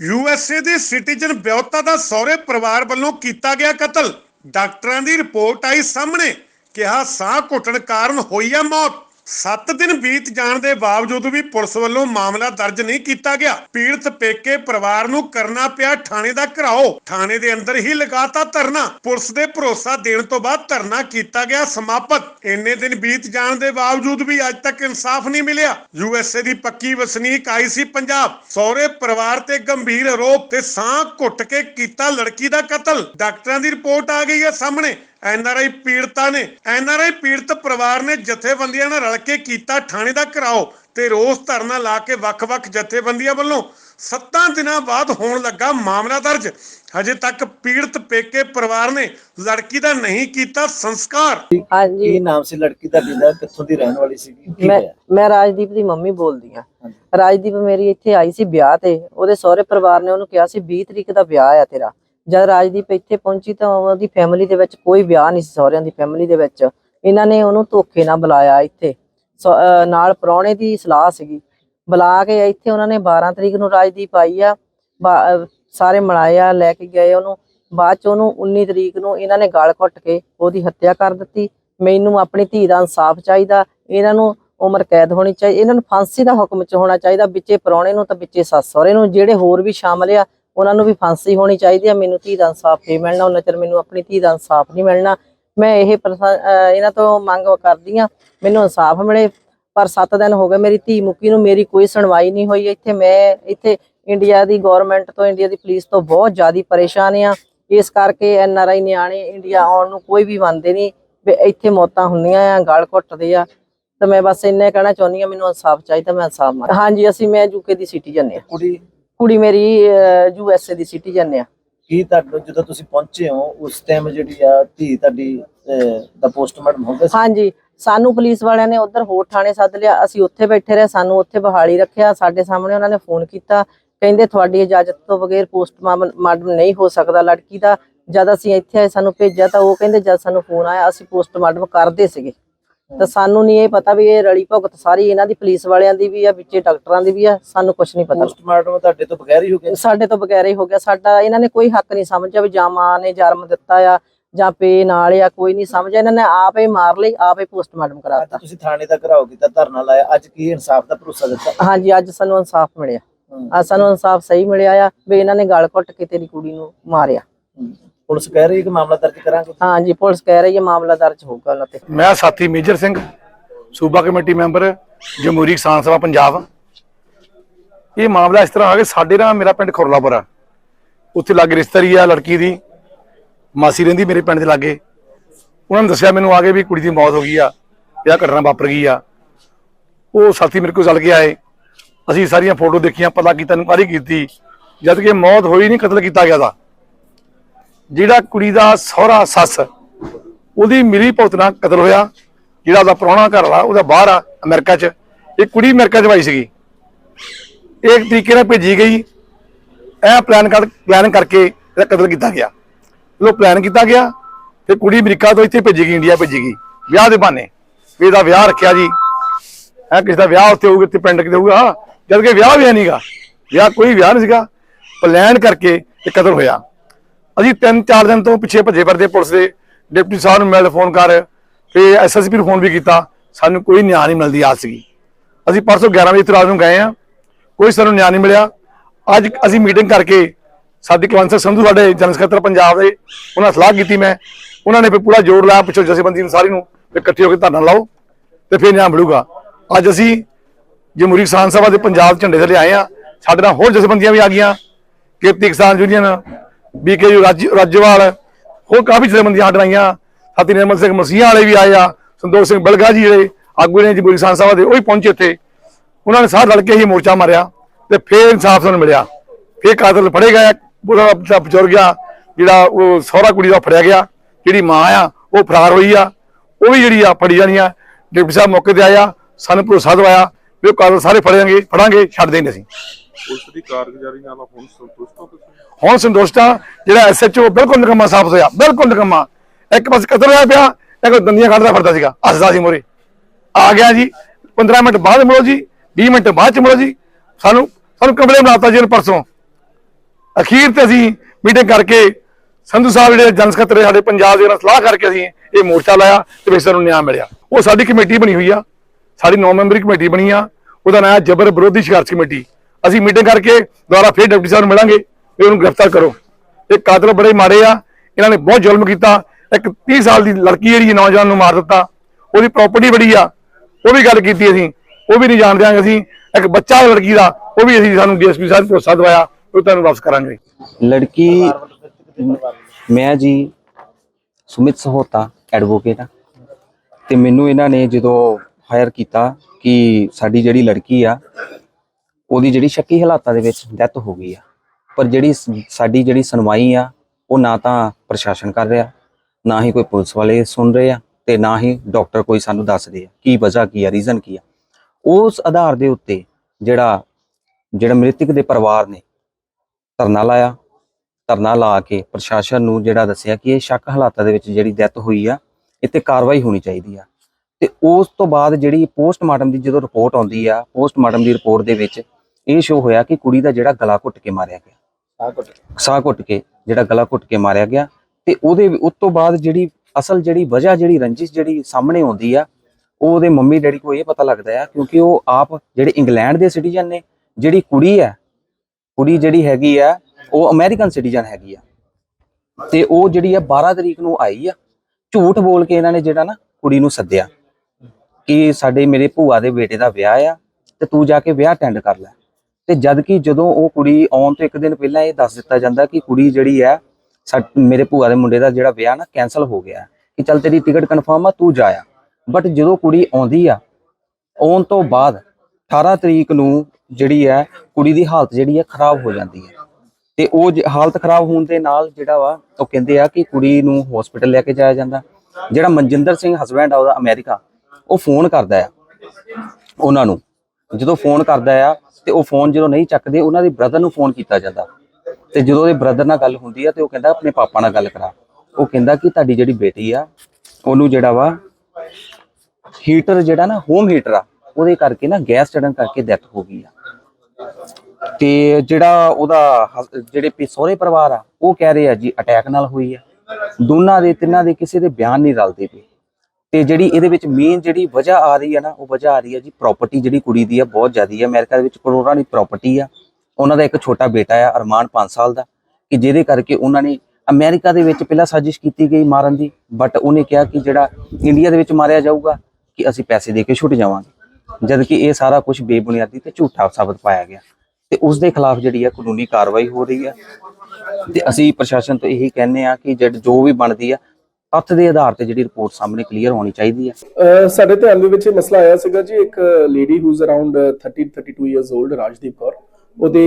USA ਦੇ citizen ਬਿਉਤਾ ਦਾ ਸਹੁਰੇ ਪਰਿਵਾਰ ਵੱਲੋਂ ਕੀਤਾ ਗਿਆ ਕਤਲ। ਡਾਕਟਰਾਂ ਦੀ ਰਿਪੋਰਟ ਆਈ ਸਾਹਮਣੇ, ਕਿਹਾ ਸਾਹ ਘੁੱਟਣ ਕਾਰਨ ਹੋਈ ਆ ਮੌਤ। 7 ਦਿਨ ਬੀਤ ਜਾਣ ਦੇ ਬਾਵਜੂਦ ਵੀ ਪੁਲਿਸ ਵੱਲੋਂ ਮਾਮਲਾ ਦਰਜ ਨਹੀਂ ਕੀਤਾ ਗਿਆ। ਪੀੜਤ ਪੇਕੇ ਪਰਿਵਾਰ ਨੂੰ ਕਰਨਾ ਪਿਆ ਥਾਣੇ ਦਾ ਘਰਾਓ। ਥਾਣੇ ਦੇ ਅੰਦਰ ਹੀ ਲਗਾਤਾ ਧਰਨਾ। ਪੁਲਿਸ ਦੇ ਭਰੋਸਾ ਦੇਣ ਤੋਂ ਬਾਅਦ ਧਰਨਾ ਕੀਤਾ ਗਿਆ ਸਮਾਪਤ। ਇੰਨੇ ਦਿਨ ਬੀਤ ਜਾਣ ਦੇ ਬਾਵਜੂਦ ਵੀ ਅੱਜ ਤੱਕ ਇਨਸਾਫ ਨਹੀਂ ਮਿਲਿਆ। ਯੂਐਸਏ ਦੀ ਪੱਕੀ ਵਸਨੀਕ ਆਈ ਸੀ ਪੰਜਾਬ। ਸਹੁਰੇ ਪਰਿਵਾਰ ਤੇ ਗੰਭੀਰ ਆਰੋਪ ਤੇ ਸਾਹ ਘੁੱਟ ਕੇ ਕੀਤਾ ਲੜਕੀ ਦਾ ਕਤਲ। ਡਾਕਟਰਾਂ ਦੀ ਰਿਪੋਰਟ ਆ ਗਈ ਹੈ ਸਾਹਮਣੇ। ਐਨਆਰਆਈ ਪੀੜਤਾ ਨੇ ਐਨਆਰਆਈ ਪੀੜਤ ਪਰਿਵਾਰ ਨੇ ਜਥੇਬੰਦੀਆਂ ਨਾਲ ਰਲ ਕੇ ਕੀਤਾ ਥਾਣੇ ਦਾ ਘਰਾਓ ਤੇ ਰੋਸ ਧਰਨਾ ਲਾ ਕੇ ਵੱਖ-ਵੱਖ ਜਥੇਬੰਦੀਆਂ ਵੱਲੋਂ ਸੱਤਾਂ ਦਿਨਾਂ ਬਾਅਦ ਹੋਣ ਲੱਗਾ ਮਾਮਲਾ ਦਰਜ। ਹਜੇ ਤੱਕ ਪੀੜਤ ਪੇਕੇ ਪਰਿਵਾਰ ਨੇ ਲੜਕੀ ਦਾ ਨਹੀਂ ਕੀਤਾ ਸੰਸਕਾਰ। ਹਾਂਜੀ। ਕੀ ਨਾਮ ਸੀ ਲੜਕੀ ਦਾ ਜਿਹਦਾ ਕਿੱਥੋਂ ਦੀ ਰਹਿਣ ਵਾਲੀ ਸੀਗੀ? ਮੈਂ? ਮੈਂ ਰਾਜਦੀਪ ਦੀ ਮੰਮੀ ਬੋਲਦੀ ਆ। ਰਾਜਦੀਪ ਮੇਰੀ ਇੱਥੇ ਆਈ ਸੀ ਵਿਆਹ ਤੇ। ਉਹਦੇ ਸਹੁਰੇ ਪਰਿਵਾਰ ਨੇ ਉਹਨੂੰ ਕਿਹਾ ਸੀ 20 ਤਰੀਕ ਦਾ ਵਿਆਹ ਆ ਤੇਰਾ। ਜਦ ਰਾਜਦੀਪ ਇੱਥੇ ਪਹੁੰਚੀ ਤਾਂ ਉਹਦੀ ਫੈਮਿਲੀ ਦੇ ਵਿੱਚ ਕੋਈ ਵਿਆਹ ਨਹੀਂ ਸੀ, ਸਹੁਰਿਆਂ ਦੀ ਫੈਮਿਲੀ ਦੇ ਵਿੱਚ। ਇਹਨਾਂ ਨੇ ਉਹਨੂੰ ਧੋਖੇ ਨਾਲ ਬੁਲਾਇਆ ਇੱਥੇ। ਸ- ਨਾਲ ਪ੍ਰਾਹੁਣੇ ਦੀ ਸਲਾਹ ਸੀਗੀ। ਬੁਲਾ ਕੇ ਇੱਥੇ ਉਹਨਾਂ ਨੇ 12 ਤਰੀਕ ਨੂੰ ਰਾਜਦੀਪ ਆਈ ਆ, ਬਾ- ਸਾਰੇ ਮਲਾਇਆ ਲੈ ਕੇ ਗਏ ਉਹਨੂੰ। ਬਾਅਦ ਚ ਉਹਨੂੰ 19 ਤਰੀਕ ਨੂੰ ਇਹਨਾਂ ਨੇ ਗਾਲ ਘੁੱਟ ਕੇ ਉਹਦੀ ਹੱਤਿਆ ਕਰ ਦਿੱਤੀ। ਮੈਨੂੰ ਆਪਣੀ ਧੀ ਦਾ ਇਨਸਾਫ ਚਾਹੀਦਾ। ਇਹਨਾਂ ਨੂੰ ਉਮਰ ਕੈਦ ਹੋਣੀ ਚਾਹੀਦੀ ਇਹਨਾਂ ਨੂੰ ਫਾਂਸੀ ਦਾ ਹੁਕਮ ਚ ਹੋਣਾ ਚਾਹੀਦਾ। ਵਿੱਚੇ ਪ੍ਰਾਹੁਣੇ ਨੂੰ ਤਾਂ ਵਿੱਚੇ ਸੱਸ ਸਹੁਰੇ ਨੂੰ। ਜਿਹੜੇ ਹੋਰ ਵੀ ਸ਼ਾਮਲ ਆ ਉਹਨਾਂ ਨੂੰ ਵੀ ਫਾਂਸੀ ਹੋਣੀ ਚਾਹੀਦੀ ਹੈ ਮੈਨੂੰ ਧੀ ਦਾ ਇਨਸਾਫ ਨਹੀਂ ਮਿਲਣਾ, ਉਹਨਾਂ ਚਿਰ ਮੈਨੂੰ ਆਪਣੀ ਧੀ ਦਾ ਇਨਸਾਫ ਨਹੀਂ ਮਿਲਣਾ। ਮੈਂ ਇਹ ਪ੍ਰਸਾ- ਇਹਨਾਂ ਤੋਂ ਮੰਗ ਕਰਦੀ ਆ, ਮੈਨੂੰ ਇਨਸਾਫ ਮਿਲੇ, ਪਰ 7 ਦਿਨ ਹੋ ਗਏ ਮੇਰੀ ਧੀ ਮੁੱਕੀ ਨੂੰ, ਮੇਰੀ ਕੋਈ ਸੁਣਵਾਈ ਨਹੀਂ ਹੋਈ। ਇੱਥੇ ਮੈਂ, ਇੱਥੇ ਇੰਡੀਆ ਦੀ ਗਵਰਨਮੈਂਟ ਤੋਂ, ਇੰਡੀਆ ਦੀ ਪੁਲਿਸ ਤੋਂ ਬਹੁਤ ਜ਼ਿਆਦਾ ਪਰੇਸ਼ਾਨ ਆ। ਇਸ ਕਰਕੇ ਐਨ ਆਰ ਆਈ ਨਿਆਣੇ ਇੰਡੀਆ ਆਉਣ ਨੂੰ ਕੋਈ ਵੀ ਮੰਨਦੇ ਨਹੀਂ, ਵੀ ਇੱਥੇ ਮੌਤਾਂ ਹੁੰਦੀਆਂ ਆ, ਗਲ ਘੁੱਟਦੇ ਆ। ਤਾਂ ਮੈਂ ਬਸ ਇੰਨਾ ਕਹਿਣਾ ਚਾਹੁੰਦੀ ਆ, ਮੈਨੂੰ ਇਨਸਾਫ ਚਾਹੀਦਾ, ਮੈਂ ਇਨਸਾਫ ਮੰਗ ਹਾਂਜੀ, ਅਸੀਂ, ਮੈਂ ਯੂਕੇ ਦੀ ਸਿਟੀਜ਼ਨ ਆ। ਕੁੜੀ ਕੁੜੀ ਮੇਰੀ ਯੂ ਐਸ ਏ ਦੀ ਸਿਟੀਜ਼ਨ ਆ। ਕੀ ਤੁਹਾਨੂੰ ਜਦੋਂ ਤੁਸੀਂ ਪਹੁੰਚੇ ਹੋ ਉਸ ਟਾਈਮ ਜਿਹੜੀ ਆ ਧੀ ਤੁਹਾਡੀ ਦਾ ਪੋਸਟਮਾਰਟਮ ਹੋ ਗਿਆ ਸੀ? ਹਾਂਜੀ ਸਾਨੂੰ ਪੁਲਿਸ ਵਾਲਿਆਂ ਨੇ ਉਧਰ ਹੋਰ ਥਾਣੇ ਸੱਦ ਲਿਆ। ਅਸੀਂ ਉੱਥੇ ਬੈਠੇ ਰਹੇ ਸਾਨੂੰ ਉੱਥੇ ਬਹਾਲੀ ਰੱਖਿਆ। ਸਾਡੇ ਸਾਹਮਣੇ ਉਹਨਾਂ ਨੇ ਫੋਨ ਕੀਤਾ। ਕਹਿੰਦੇ ਤੁਹਾਡੀ ਇਜਾਜ਼ਤ ਤੋਂ ਬਗੈਰ ਪੋਸਟਮਾਰਟਮ ਨਹੀਂ ਹੋ ਸਕਦਾ ਲੜਕੀ ਦਾ। ਜਦ ਅਸੀਂ ਇੱਥੇ ਆਏ ਸਾਨੂੰ ਭੇਜਿਆ ਤਾਂ ਉਹ ਕਹਿੰਦੇ ਜਦ ਸਾਨੂੰ ਫੋਨ ਆਇਆ ਅਸੀਂ ਪੋਸਟਮਾਰਟਮ ਕਰਦੇ ਸੀਗੇ। ਤਾਂ ਸਾਨੂੰ ਨਹੀਂ ਇਹ ਪਤਾ ਵੀ ਇਹ ਰਲੀ ਭੁਗਤ ਸਾਰੀ ਇਹਨਾਂ ਦੀ ਪੁਲਿਸ ਵਾਲਿਆਂ ਦੀ ਵੀ ਆ ਵਿੱਚੇ ਡਾਕਟਰਾਂ ਦੀ ਵੀ ਆ ਸਾਨੂੰ ਕੁਝ ਨਹੀਂ ਪਤਾ। ਪੋਸਟਮਾਰਟਮ ਤੁਹਾਡੇ ਤੋਂ ਬਗੈਰ ਹੀ ਹੋ ਗਿਆ? ਸਾਡੇ ਤੋਂ ਬਗੈਰ ਹੀ ਹੋ ਗਿਆ। ਸਾਡਾ ਇਹਨਾਂ ਨੇ ਕੋਈ ਹੱਕ ਨਹੀਂ ਸਮਝਿਆ ਵੀ ਜਾਂ ਮਾਂ ਨੇ ਜਨਮ ਦਿੱਤਾ ਆ ਜਾਂ ਪੇ ਨਾਲ ਆ ਕੋਈ ਨਹੀਂ ਸਮਝਿਆ। ਇਹਨਾਂ ਨੇ ਆਪ ਹੀ ਮਾਰ ਲਈ ਆਪ ਹੀ ਪੋਸਟਮਾਰਟਮ ਕਰਾਤਾ ਤੁਸੀਂ ਥਾਣੇ ਦਾ ਘਰਾਓ ਕੀਤਾ ਧਰਨਾ ਲਾਇਆ। ਅੱਜ ਕੀ ਇਨਸਾਫ ਦਾ ਭਰੋਸਾ ਦਿੱਤਾ? ਹਾਂਜੀ ਅੱਜ ਸਾਨੂੰ ਇਨਸਾਫ ਮਿਲਿਆ। ਅੱਜ ਸਾਨੂੰ ਇਨਸਾਫ ਸਹੀ ਮਿਲਿਆ ਆ ਵੀ ਇਹਨਾਂ ਨੇ ਗਲ ਘੁੱਟ ਕੇ ਤੇਰੀ ਕੁੜੀ ਨੂੰ ਮਾਰਿਆ। ਪੁਲਿਸ ਕਹਿ ਰਹੀ ਹੈ ਕਿ ਮਾਮਲਾ ਦਰਜ ਕਰਾਂਗੇ? ਹਾਂਜੀ ਪੁਲਿਸ ਕਹਿ ਰਹੀ ਹੈ ਮਾਮਲਾ ਦਰਜ ਹੋਊਗਾ ਉਹਨਾਂ ਤੇ ਮੈਂ ਸਾਥੀ ਮੇਜਰ ਸਿੰਘ ਸੂਬਾ ਕਮੇਟੀ ਮੈਂਬਰ ਜਮਹੂਰੀ ਕਿਸਾਨ ਸਭਾ ਪੰਜਾਬ। ਇਹ ਮਾਮਲਾ ਇਸ ਤਰ੍ਹਾਂ ਆ ਕਿ ਸਾਡੇ ਨਾਲ ਮੇਰਾ ਪਿੰਡ ਖੁਰਲਾਪੁਰਾ ਉੱਥੇ ਲੱਗ ਰਿਸ਼ਤੇਦਾਰੀ ਆ ਲੜਕੀ ਦੀ ਮਾਸੀ ਰਹਿੰਦੀ ਮੇਰੇ ਪਿੰਡ ਦੇ ਲਾਗੇ। ਉਹਨਾਂ ਨੇ ਦੱਸਿਆ ਮੈਨੂੰ ਆ ਕੇ ਵੀ ਕੁੜੀ ਦੀ ਮੌਤ ਹੋ ਗਈ ਆ ਵਿਆਹ ਘਟਨਾ ਵਾਪਰ ਗਈ ਆ। ਉਹ ਸਾਥੀ ਮੇਰੇ ਕੋਲ ਚੱਲ ਕੇ ਆਏ। ਅਸੀਂ ਸਾਰੀਆਂ ਫੋਟੋ ਦੇਖੀਆਂ ਪਤਾ ਕੀਤਾ ਇਨਕੁਆਰੀ ਕੀਤੀ। ਜਦ ਕਿ ਮੌਤ ਹੋਈ ਨਹੀਂ ਕਤਲ ਕੀਤਾ ਗਿਆ ਦਾ ਜਿਹੜਾ ਕੁੜੀ ਦਾ ਸਹੁਰਾ, ਸੱਸ, ਉਹਦੀ ਮਿਲੀ ਭੁਗਤ ਨਾਲ ਕਤਲ ਹੋਇਆ, ਜਿਹੜਾ ਉਹਦਾ ਪ੍ਰਾਹੁਣਾ ਘਰ ਵਾਲਾ, ਉਹਦਾ ਬਾਹਰ ਆ, ਅਮਰੀਕਾ 'ਚ, ਇਹ ਕੁੜੀ ਅਮਰੀਕਾ 'ਚ ਵਾਈ ਸੀਗੀ। ਇਹ ਇੱਕ ਤਰੀਕੇ ਨਾਲ ਭੇਜੀ ਗਈ। ਇਹ ਪਲਾਨ ਕਰ ਪਲਾਨ ਕਰਕੇ ਇਹਦਾ ਕਤਲ ਕੀਤਾ ਗਿਆ। ਜਦੋਂ ਪਲਾਨ ਕੀਤਾ ਗਿਆ, ਤੇ ਕੁੜੀ ਅਮਰੀਕਾ ਤੋਂ ਇੱਥੇ ਭੇਜੀ ਗਈ ਇੰਡੀਆ ਭੇਜੀ ਗਈ। ਵਿਆਹ ਦੇ ਬਹਾਨੇ। ਵੀ ਇਹਦਾ ਵਿਆਹ ਰੱਖਿਆ ਜੀ। ਹੈ, ਕਿਸੇ ਦਾ ਵਿਆਹ ਉੱਥੇ ਹੋਊਗਾ ਤੇ ਪਿੰਡ ਕਿਤੇ ਹੋਊਗਾ। ਜਦ ਕਿ ਵਿਆਹ ਵੀ ਹੈ ਨਹੀਂਗਾ ਵਿਆਹ, ਕੋਈ ਵਿਆਹ ਨਹੀਂ ਸੀਗਾ। ਪਲਾਨ ਕਰਕੇ ਇਹ ਕਤਲ ਹੋਇਆ। ਅਸੀਂ ਤਿੰਨ, ਚਾਰ ਦਿਨ ਤੋਂ ਪਿੱਛੇ ਭੱਜੇ ਫਿਰਦੇ ਪੁਲਿਸ ਦੇ। ਡਿਪਟੀ ਸਾਹਿਬ ਨੂੰ ਮਿਲ ਫੋਨ ਕਰ ਤੇ ਐਸਐਸਪੀ ਨੂੰ ਫੋਨ ਵੀ ਕੀਤਾ। ਸਾਨੂੰ ਕੋਈ ਨਿਆਂ ਨਹੀਂ ਮਿਲਦੀ ਆਸ ਸੀਗੀ। ਅਸੀਂ ਪਰਸੋਂ 11 ਵਜੇ ਰਾਤ ਨੂੰ ਗਏ ਆ ਕੋਈ ਸਾਨੂੰ ਨਿਆਂ ਨਹੀਂ ਮਿਲਿਆ। ਅੱਜ ਅਸੀਂ ਮੀਟਿੰਗ ਕਰਕੇ ਸਾਡੀ ਕੌਂਸਲ ਸੰਧੂ ਸਾਡੇ ਜਨਰਲ ਸਕੱਤਰ ਪੰਜਾਬ ਦੇ, ਉਹਨਾਂ ਸਲਾਹ ਕੀਤੀ ਮੈਂ। ਉਹਨਾਂ ਨੇ ਫਿਰ ਪੂਰਾ ਜੋਰ ਲਾਇਆ ਪਿੱਛੋਂ ਜਥੇਬੰਦੀ ਨੂੰ ਸਾਰੀ ਨੂੰ ਵੀ ਇਕੱਠੇ ਹੋ ਕੇ ਧਰਨਾ ਲਾਓ ਤੇ ਫਿਰ ਨਿਆਂ ਮਿਲੂਗਾ। ਅੱਜ ਅਸੀਂ ਜਮਹੂਰੀ ਕਿਸਾਨ ਸਭਾ ਦੇ ਪੰਜਾਬ ਝੰਡੇ ਥੱਲੇ ਆਏ ਆ ਸਾਡੇ ਨਾਲ ਹੋਰ ਜਥੇਬੰਦੀਆਂ ਵੀ ਆ ਗਈਆਂ। ਕਿਰਤੀ ਕਿਸਾਨ ਯੂਨੀਅਨ ਬੀਕੇ ਰਾਜ, ਰਾਜਵਾਲ, ਹੋਰ ਕਾਫੀ ਜਥੇਬੰਦੀਆਂ ਸਾਡੇ ਨਾਲ ਸਾਥੀ ਨਿਰਮਲ ਸਿੰਘ ਮਸੀਹਾਂ ਵਾਲੇ ਵੀ ਆਏ ਆ ਸੰਦੋਖ ਸਿੰਘ ਬਲਗਾ ਜੀ ਜਿਹੜੇ ਆਗੂ ਨੇ ਜਮਹੂਰੀ ਕਿਸਾਨ ਸਭਾ ਦੇ, ਉਹ ਵੀ ਪਹੁੰਚੇ ਇੱਥੇ। ਉਹਨਾਂ ਨੇ ਸਾਰੇ ਰਲ ਕੇ ਹੀ ਮੋਰਚਾ ਮਾਰਿਆ ਤੇ ਫੇਰ ਇਨਸਾਫ ਸਾਨੂੰ ਮਿਲਿਆ। ਫੇਰ ਕਾਤਲ ਫੜੇ ਗਏ ਪੂਰਾ ਬਜ਼ੁਰਗ ਆ, ਜਿਹੜਾ ਉਹ ਸਹੁਰਾ ਕੁੜੀ ਦਾ ਫੜਿਆ ਗਿਆ, ਜਿਹੜੀ ਮਾਂ ਆ, ਉਹ ਫਰਾਰ ਹੋਈ ਆ। ਉਹ ਵੀ ਜਿਹੜੀ ਆ ਫੜੀ ਜਾਣੀ ਆ। ਡਿਪਟੀ ਸਾਹਿਬ ਮੌਕੇ ਤੇ ਆਇਆ ਸਾਨੂੰ ਭਰੋਸਾ ਦਵਾਇਆ ਵੀ ਉਹ ਕਾਤਲ ਸਾਰੇ ਫੜਾਂਗੇ ਫੜਾਂਗੇ, ਛੱਡ ਦੇਣਗੇ ਅਸੀਂ। ਪੁਲਿਸ ਦੀ ਕਾਰਗੁਜ਼ਾਰੀ ਨਾਲ ਹੁਣ ਸੰਤੁਸ਼ਟ ਹੋ ਤੁਸੀਂ? ਹੁਣ ਸੰਤੁਸ਼ਟ ਆ, ਜਿਹੜਾ ਐਸਐਚਓ ਬਿਲਕੁਲ ਨਿਕੰਮਾ ਸਾਫ਼ ਹੋਇਆ ਬਿਲਕੁਲ ਨਿਕੰਮਾ। ਇੱਕ ਪਾਸੇ ਕਤਲ ਹੋਇਆ ਪਿਆ, ਇੱਕ ਦੰਦੀਆਂ ਕੱਢਦਾ ਫਿਰਦਾ ਸੀਗਾ। ਹੱਸਦਾ ਸੀ ਮੋਰੇ ਆ ਗਿਆ ਜੀ 15 ਮਿੰਟ ਬਾਅਦ ਮਿਲੋ ਜੀ 20 ਮਿੰਟ ਬਾਅਦ ਚ ਮਿਲੋ ਜੀ। ਸਾਨੂੰ ਸਾਨੂੰ ਕਮਰੇ ਬਣਾਤਾ ਜੀ ਇਹਨੇ ਪਰਸੋਂ। ਅਖੀਰ ਤੇ ਅਸੀਂ ਮੀਟਿੰਗ ਕਰਕੇ ਸੰਧੂ ਸਾਹਿਬ ਜਿਹੜੇ ਜਨ ਸਕੱਤਰ ਸਾਡੇ ਪੰਜਾਬ ਦੇ ਨਾਲ ਸਲਾਹ ਕਰਕੇ ਅਸੀਂ ਇਹ ਮੋਰਚਾ ਲਾਇਆ ਤੇ ਫਿਰ ਸਾਨੂੰ ਨਿਆਂ ਮਿਲਿਆ। ਉਹ ਸਾਡੀ ਕਮੇਟੀ ਬਣੀ ਹੋਈ ਆ। ਸਾਡੀ 9 ਮੈਂਬਰੀ ਕਮੇਟੀ ਬਣੀ ਆ। ਉਹਦਾ ਨਾਮ ਹੈ ਜਬਰ ਵਿਰੋਧੀ ਸੰਘਰਸ਼ ਕਮੇਟੀ। ਅਸੀਂ ਮੀਟਿੰਗ ਕਰਕੇ ਦੁਬਾਰਾ ਫਿਰ ਡਿਪਟੀ ਸਾਹਿਬ ਨੂੰ ਮਿਲਾਂਗੇ। ਵੀ ਉਹਨੂੰ ਗ੍ਰਿਫਤਾਰ ਕਰੋ। ਇਹ ਕਾਤਲ ਬੜੇ ਮਾੜੇ ਆ, ਇਹਨਾਂ ਨੇ ਬਹੁਤ ਜ਼ੁਲਮ ਕੀਤਾ। ਇੱਕ 30 ਸਾਲ ਦੀ ਲੜਕੀ ਜਿਹੜੀ ਨੌਜਵਾਨ ਨੂੰ ਮਾਰ ਦਿੱਤਾ। ਉਹਦੀ ਪ੍ਰਾਪਰਟੀ ਬੜੀ ਆ, ਉਹ ਵੀ ਗੱਲ ਕੀਤੀ ਅਸੀਂ। ਉਹ ਵੀ ਨਹੀਂ ਜਾਣ ਦਿਆਂਗੇ ਅਸੀਂ। ਇੱਕ ਬੱਚਾ ਲੜਕੀ ਦਾ, ਉਹ ਵੀ ਅਸੀਂ ਸਾਨੂੰ ਡੀਐਸਪੀ ਸਾਹਿਬ ਨੂੰ ਭਰੋਸਾ ਦਵਾਇਆ ਉਹ ਤੁਹਾਨੂੰ ਵਾਪਸ ਕਰਾਂਗੇ। ਲੜਕੀ, ਮੈਂ ਜੀ ਸੁਮਿਤ ਸਹੋਤਾ ਐਡਵੋਕੇਟ ਆ। ਤੇ ਮੈਨੂੰ ਇਹਨਾਂ ਨੇ ਜਦੋਂ ਹਾਇਰ ਕੀਤਾ ਕਿ ਸਾਡੀ ਜਿਹੜੀ ਲੜਕੀ ਆ, ਉਹਦੀ ਜਿਹੜੀ ਸ਼ੱਕੀ ਹਾਲਾਤਾਂ ਦੇ ਵਿੱਚ ਡੈਥ ਹੋ ਗਈ ਆ। ਪਰ ਜਿਹੜੀ ਸਾਡੀ ਜਿਹੜੀ ਸੁਣਵਾਈ ਆ, ਉਹ ਨਾ ਤਾਂ ਪ੍ਰਸ਼ਾਸਨ ਕਰ ਰਿਹਾ, ਨਾ ਹੀ ਕੋਈ ਪੁਲਿਸ ਵਾਲੇ ਸੁਣ ਰਹੇ ਆ ਤੇ ਨਾ ਹੀ ਡਾਕਟਰ ਕੋਈ ਸਾਨੂੰ ਦੱਸਦੇ ਆ, ਕੀ ਵਜ੍ਹਾ, ਕੀ ਆ ਰੀਜ਼ਨ ਕੀ ਆ। ਉਸ ਆਧਾਰ ਦੇ ਉੱਤੇ ਜਿਹੜਾ ਜਿਹੜਾ ਮ੍ਰਿਤਕ ਦੇ ਪਰਿਵਾਰ ਨੇ ਧਰਨਾ ਲਾਇਆ, ਧਰਨਾ ਲਾ ਕੇ ਪ੍ਰਸ਼ਾਸਨ ਨੂੰ ਜਿਹੜਾ ਦੱਸਿਆ ਕਿ ਇਹ ਸ਼ੱਕ ਹਾਲਾਤਾਂ ਦੇ ਵਿੱਚ ਜਿਹੜੀ ਡੈਥ ਹੋਈ ਆ, ਇੱਥੇ ਕਾਰਵਾਈ ਹੋਣੀ ਚਾਹੀਦੀ ਆ। ਤੇ ਉਸ ਤੋਂ ਬਾਅਦ ਜਿਹੜੀ ਪੋਸਟਮਾਰਟਮ ਦੀ ਜਦੋਂ ਰਿਪੋਰਟ ਆਉਂਦੀ ਆ, ਪੋਸਟਮਾਰਟਮ ਦੀ ਰਿਪੋਰਟ ਦੇ ਵਿੱਚ ਇਹ ਸ਼ੋ ਹੋਇਆ ਕਿ ਕੁੜੀ ਦਾ ਜਿਹੜਾ ਗਲਾ ਘੁੱਟ ਕੇ ਮਾਰਿਆ ਗਿਆ। ਸਾਹ ਘੁੱਟ ਕੇ। ਜਿਹੜਾ ਗਲਾ ਘੁੱਟ ਕੇ ਮਾਰਿਆ ਗਿਆ ਤੇ ਉਹਦੇ ਉਸ ਤੋਂ ਬਾਅਦ ਜਿਹੜੀ ਅਸਲ ਜਿਹੜੀ ਵਜ੍ਹਾ, ਜਿਹੜੀ ਰੰਜਿਸ਼ ਜਿਹੜੀ ਸਾਹਮਣੇ ਆਉਂਦੀ ਆ, ਉਹ ਉਹਦੇ ਮੰਮੀ ਡੈਡੀ ਕੋਲ ਇਹ ਪਤਾ ਲੱਗਦਾ ਆ, ਕਿਉਂਕਿ ਉਹ ਆਪ ਜਿਹੜੇ ਇੰਗਲੈਂਡ ਦੇ ਸਿਟੀਜ਼ਨ ਨੇ, ਜਿਹੜੀ ਕੁੜੀ ਆ, ਕੁੜੀ ਜਿਹੜੀ ਹੈਗੀ ਆ, ਉਹ ਅਮਰੀਕਨ ਸਿਟੀਜ਼ਨ ਹੈਗੀ ਆ। ਤੇ ਉਹ ਜਿਹੜੀ ਆ 12 ਤਰੀਕ ਨੂੰ ਆਈ ਆ, ਝੂਠ ਬੋਲ ਕੇ ਇਹਨਾਂ ਨੇ ਜਿਹੜਾ ਨਾ ਕੁੜੀ ਨੂੰ ਸੱਦਿਆ ਕਿ ਸਾਡੇ ਮੇਰੇ ਭੂਆ ਦੇ ਬੇਟੇ ਦਾ ਵਿਆਹ ਆ ਤੇ ਤੂੰ ਜਾ ਕੇ ਵਿਆਹ ਅਟੈਂਡ ਕਰ ਲੈ। ਤੇ ਜਦ ਕਿ ਜਦੋਂ ਉਹ ਕੁੜੀ ਆਉਣ ਤੋਂ ਇੱਕ ਦਿਨ ਪਹਿਲਾਂ ਇਹ ਦੱਸ ਦਿੱਤਾ ਜਾਂਦਾ ਕਿ ਕੁੜੀ ਜਿਹੜੀ ਆ ਸਾ- ਮੇਰੇ ਭੂਆ ਦੇ ਮੁੰਡੇ ਦਾ ਜਿਹੜਾ ਵਿਆਹ ਨਾ ਕੈਨਸਲ ਹੋ ਗਿਆ ਕਿ ਚੱਲ ਤੇਰੀ ਟਿਕਟ ਕਨਫਰਮ ਆ, ਤੂੰ ਜਾ ਆ। ਬਟ ਜਦੋਂ ਕੁੜੀ ਆਉਂਦੀ ਆ, ਆਉਣ ਤੋਂ ਬਾਅਦ 18 ਤਰੀਕ ਨੂੰ ਜਿਹੜੀ ਹੈ, ਕੁੜੀ ਦੀ ਹਾਲਤ ਜਿਹੜੀ ਹੈ ਖਰਾਬ ਹੋ ਜਾਂਦੀ ਹੈ। ਤੇ ਉਹ ਜ- ਹਾਲਤ ਖਰਾਬ ਹੋਣ ਦੇ ਨਾਲ ਜਿਹੜਾ ਵਾ, ਉਹ ਕਹਿੰਦੇ ਆ ਕਿ ਕੁੜੀ ਨੂੰ ਹਸਪੀਟਲ ਲੈ ਕੇ ਜਾਇਆ ਜਾਂਦਾ। ਜਿਹੜਾ ਮਨਜਿੰਦਰ ਸਿੰਘ ਹਸਬੈਂਡ ਆ ਉਹਦਾ ਅਮਰੀਕਾ, ਉਹ ਫੋਨ ਕਰਦਾ ਆ, ਉਹਨਾਂ ਨੂੰ। ਜਦੋਂ ਫੋਨ ਕਰਦਾ ਆ ਤੇ ਉਹ ਫੋਨ ਜਦੋਂ ਨਹੀਂ ਚੱਕਦੇ, ਉਹਨਾਂ ਦੇ ਬ੍ਰਦਰ ਨੂੰ ਫੋਨ ਕੀਤਾ ਜਾਂਦਾ। ਤੇ ਜਦੋਂ ਉਹਦੇ ਬ੍ਰਦਰ ਨਾਲ ਗੱਲ ਹੁੰਦੀ ਆ ਤੇ ਉਹ ਕਹਿੰਦਾ ਆਪਣੇ ਪਾਪਾ ਨਾਲ ਗੱਲ ਕਰਾ। ਉਹ ਕਹਿੰਦਾ ਕਿ ਤੁਹਾਡੀ ਜਿਹੜੀ ਬੇਟੀ ਆ, ਉਹਨੂੰ ਜਿਹੜਾ ਵਾ ਹੀਟਰ ਜਿਹੜਾ ਨਾ ਹੋਮ ਹੀਟਰ ਆ, ਉਹਦੇ ਕਰਕੇ ਨਾ ਗੈਸ ਚੜਨ ਕਰਕੇ ਡੈਥ ਹੋ ਗਈ ਆ। ਤੇ ਜਿਹੜਾ ਉਹਦਾ ਹਸ- ਜਿਹੜੇ ਸਹੁਰੇ ਪਰਿਵਾਰ ਆ, ਉਹ ਕਹਿ ਰਹੇ ਆ ਜੀ ਅਟੈਕ ਨਾਲ ਹੋਈ ਆ। ਦੋਨਾਂ ਦੇ, ਤਿੰਨਾਂ ਦੇ ਕਿਸੇ ਦੇ ਬਿਆਨ ਨਹੀਂ ਰਲਦੇ ਪਏ। ਤੇ ਜਿਹੜੀ ਇਹਦੇ ਵਿੱਚ ਮੇਨ ਜਿਹੜੀ ਵਜ੍ਹਾ ਆ ਰਹੀ ਹੈ ਨਾ, ਉਹ ਵਜ੍ਹਾ ਆ ਰਹੀ ਹੈ ਜੀ ਪ੍ਰਾਪਰਟੀ ਜਿਹੜੀ ਕੁੜੀ ਦੀ ਆ ਬਹੁਤ ਜ਼ਿਆਦੀ ਹੈ। ਅਮਰੀਕਾ ਦੇ ਵਿੱਚ ਕਰੋੜਾਂ ਦੀ ਪ੍ਰਾਪਰਟੀ ਆ। ਉਹਨਾਂ ਦਾ ਇੱਕ ਛੋਟਾ ਬੇਟਾ ਆ, ਅਰਮਾਨ 5 ਸਾਲ ਦਾ, ਕਿ ਜਿਹਦੇ ਕਰਕੇ ਉਹਨਾਂ ਨੇ ਅਮਰੀਕਾ ਦੇ ਵਿੱਚ ਪਹਿਲਾਂ ਸਾਜ਼ਿਸ਼ ਕੀਤੀ ਗਈ ਮਾਰਨ ਦੀ ਬਟ ਉਹਨੇ ਕਿਹਾ ਕਿ ਜਿਹੜਾ ਇੰਡੀਆ ਦੇ ਵਿੱਚ ਮਾਰਿਆ ਜਾਊਗਾ, ਕਿ ਅਸੀਂ ਪੈਸੇ ਦੇ ਕੇ ਛੁੱਟ ਜਾਵਾਂਗੇ। ਜਦ ਕਿ ਇਹ ਸਾਰਾ ਕੁਝ ਬੇਬੁਨਿਆਦੀ ਤੇ ਝੂਠਾ ਸਾਬਤ ਪਾਇਆ ਗਿਆ। ਤੇ ਉਸ ਦੇ ਖਿਲਾਫ ਜਿਹੜੀ ਹੈ ਕਾਨੂੰਨੀ ਕਾਰਵਾਈ ਹੋ ਰਹੀ ਹੈ। ਤੇ ਅਸੀਂ ਪ੍ਰਸ਼ਾਸਨ ਤੋਂ ਇਹੀ ਕਹਿੰਦੇ ਆ ਕਿ ਜਦ ਜੋ ਵੀ ਬਣਦੀ ਆ ਤੱਥ ਦੇ ਆਧਾਰ ਤੇ ਜਿਹੜੀ ਰਿਪੋਰਟ ਸਾਹਮਣੇ ਕਲੀਅਰ ਹੋਣੀ ਚਾਹੀਦੀ ਹੈ। ਸਾਡੇ ਧਿਆਨ ਦੇ ਵਿੱਚ ਇਹ ਮਸਲਾ ਆਇਆ ਸੀਗਾ ਜੀ, ਇੱਕ lady who's around 30 32 years old Rajdeep Kaur. ਉਹਦੇ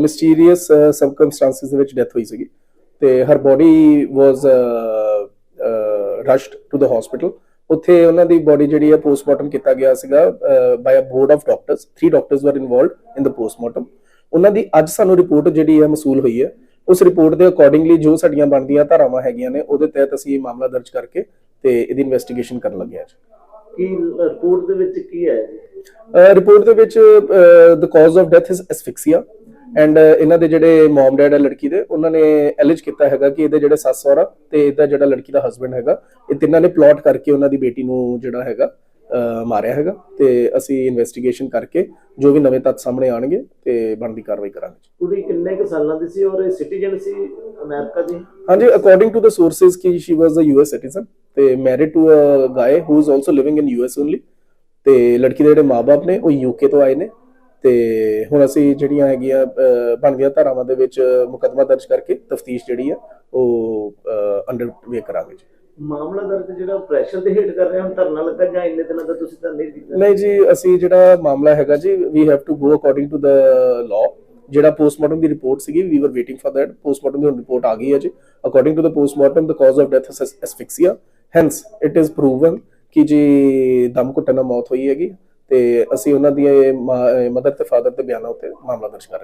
ਮਿਸਟੀਰੀਅਸ ਸਰਕਮਸਟੈਂਸਸ ਦੇ ਵਿੱਚ ਡੈਥ ਹੋਈ ਸੀਗੀ। ਤੇ her body was rushed to the hospital ਉੱਥੇ ਉਹਨਾਂ ਦੀ ਬੋਡੀ ਜਿਹੜੀ ਹੈ ਪੋਸਟਮਾਰਟਮ ਕੀਤਾ ਗਿਆ ਸੀਗਾ by a board of doctors 3 doctors were involved in the postmortem ਉਹਨਾਂ ਦੀ ਅੱਜ ਸਾਨੂੰ ਰਿਪੋਰਟ ਜਿਹੜੀ ਹੈ ਮਸੂਲ ਹੋਈ ਹੈ। ਉਸ ਰਿਪੋਰਟ ਦੇ ਅਕੋਰਡਿੰਗਲੀ ਜੋ ਸਾਡੀਆਂ ਬਣਦੀਆਂ ਧਾਰਾਵਾਂ ਹੈਗੀਆਂ ਨੇ ਉਹਦੇ ਤਹਿਤ ਅਸੀਂ ਇਹ ਮਾਮਲਾ ਦਰਜ ਕਰਕੇ ਤੇ ਇਹਦੀ ਇਨਵੈਸਟੀਗੇਸ਼ਨ ਕਰਨ ਲੱਗੇ ਹਾਂ ਜੀ। ਕੀ ਰਿਪੋਰਟ ਦੇ ਵਿੱਚ ਕੀ ਹੈ ਰਿਪੋਰਟ ਦੇ ਵਿੱਚ the cause of death is asphyxia and ਇਹਨਾਂ ਦੇ ਜਿਹੜੇ ਮਮ ਡੈਡ ਹੈ ਲੜਕੀ ਦੇ ਉਹਨਾਂ ਨੇ ਐਲਿਜ ਕੀਤਾ ਹੈਗਾ ਕਿ ਇਹਦੇ ਜਿਹੜੇ ਸੱਸ ਸਹੁਰਾ ਤੇ ਇਹਦਾ ਜਿਹੜਾ ਲੜਕੀ ਦਾ ਹਸਬੰਡ ਹੈਗਾ ਇਹ ਤਿੰਨਾਂ ਨੇ ਪਲਾਟ ਕਰਕੇ ਉਹਨਾਂ ਦੀ ਬੇਟੀ ਨੂੰ ਜਿਹੜਾ ਹੈਗਾ ਮਾਰਿਆ ਹੈਗਾ ਤੇ ਅਸੀਂ ਇਨਵੈਸਟੀਗੇਸ਼ਨ ਕਰਕੇ ਜੋ ਵੀ ਨਵੇਂ ਤੱਥ ਸਾਹਮਣੇ ਆਣਗੇ ਤੇ ਬਣਦੀ ਕਾਰਵਾਈ ਕਰਾਂਗੇ ਕੁੜੀ ਕਿੰਨੇ ਕੁ ਸਾਲਾਂ ਦੀ ਸੀ ਔਰ ਸਿਟੀਜ਼ਨ ਸੀ ਅਮਰੀਕਾ ਦੀ? ਹਾਂਜੀ ਅਕੋਰਡਿੰਗ ਟੂ ਦ ਸੋਰਸਸ ਕਿ she was a US citizen ਤੇ married to a guy who is also living in US only ਤੇ ਲੜਕੀ ਦੇ ਜਿਹੜੇ ਮਾਪੇ ਨੇ ਉਹ ਯੂਕੇ ਤੋਂ ਆਏ ਨੇ ਤੇ ਹੁਣ ਅਸੀਂ ਜਿਹੜੀਆਂ ਹੈਗੀਆਂ ਬਣਦੀਆਂ ਧਾਰਾਵਾਂ ਦੇ ਵਿੱਚ ਮੁਕੱਦਮਾ ਦਰਜ ਕਰਕੇ ਤਫਤੀਸ਼ ਜਿਹੜੀ ਆ ਉਹ ਅੰਡਰ ਵੇ ਕਰਾਂਗੇ ਜੀ। ਮਾਮਲਾ ਦਰਜ ਜਿਹੜਾ ਪ੍ਰੈਸ਼ਰ ਦੇ ਹੇਠ ਕਰ ਰਹੇ, ਹੁਣ ਧਰਨਾ ਲੱਗਾ ਜਾਂ ਇੰਨੇ ਦਿਨਾਂ ਦਾ ਤੁਸੀਂ ਤਾਂ ਨਹੀਂ ਕੀਤਾ ਨਹੀਂ ਜੀ, ਅਸੀਂ ਜਿਹੜਾ ਮਾਮਲਾ ਹੈਗਾ ਜੀ we have to go according to the law ਜਿਹੜਾ ਪੋਸਟਮਾਰਟਮ ਦੀ ਰਿਪੋਰਟ ਸੀਗੀ we were waiting for that postmortem the report ਆ ਗਈ ਹੈ ਜੀ। According to the postmortem the cause of death is asphyxia hence it is proven ਕਿ ਜੀ, ਦਮ ਘੁੱਟਣ ਮੌਤ ਹੋਈ ਹੈਗੀ। ਤੇ ਅਸੀਂ ਉਹਨਾਂ ਦੀ ਮਦਰ ਤੇ ਫਾਦਰ ਦੇ ਬਿਆਨਾਂ ਉੱਤੇ ਮਾਮਲਾ ਦਰਜ ਕਰ